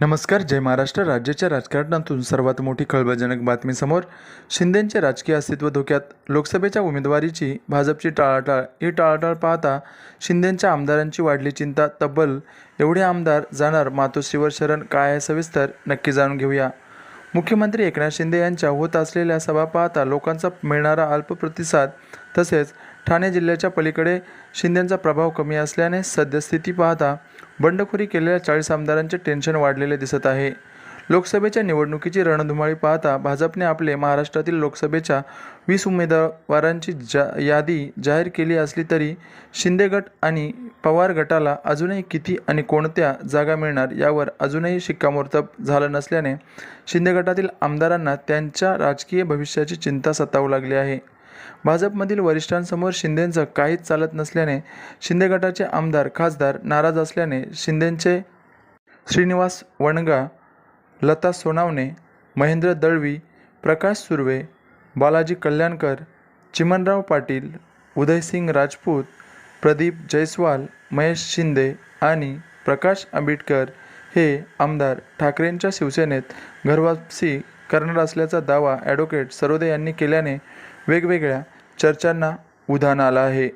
नमस्कार जय महाराष्ट्र. राज्याच्या राजकारणातून सर्वात मोठी खळबळजनक बातमीसमोर शिंदेंचे राजकीय अस्तित्व धोक्यात. लोकसभेच्या उमेदवारीची भाजपची टाळाटाळ. ही टाळाटाळ पाहता शिंदेंच्या आमदारांची वाढली चिंता तब्बल. एवढे आमदार जाणार मातोश्रीवर शरण काय आहे सविस्तर नक्की जाणून घेऊया. मुख्यमंत्री एकनाथ शिंदे यांच्या होत असलेल्या सभा पाहता लोकांचा मिळणारा अल्प प्रतिसाद तसेच ठाणे जिल्ह्याच्या पलीकडे शिंदेंचा प्रभाव कमी असल्याने सद्यस्थिती पाहता बंडखोरी केलेल्या चाळीस आमदारांचे टेन्शन वाढलेले दिसत आहे. लोकसभेच्या निवडणुकीची रणधुमाळी पाहता भाजपने आपले महाराष्ट्रातील लोकसभेच्या वीस उमेदवारांची जा यादी जाहीर केली असली तरी शिंदे गट आणि पवार गटाला अजूनही किती आणि कोणत्या जागा मिळणार यावर अजूनही शिक्कामोर्तब झालं नसल्याने शिंदे गटातील आमदारांना त्यांच्या राजकीय भविष्याची चिंता सतावू लागली आहे. भाजपमधील वरिष्ठांसमोर शिंदेंचं काहीच चालत नसल्याने शिंदे गटाचे आमदार खासदार नाराज असल्याने शिंदेंचे श्रीनिवास वणगा लता सोनावणे महेंद्र दळवी प्रकाश सुर्वे बालाजी कल्याणकर चिमनराव पाटील उदयसिंग राजपूत प्रदीप जयस्वाल महेश शिंदे आणि प्रकाश आंबेडकर हे आमदार ठाकरेंच्या शिवसेनेत घरवापसी करणार असल्याचा दावा ॲडव्होकेट सरोदे यांनी केल्याने वेगवेगळ्या चर्चांना उधाण आलं आहे.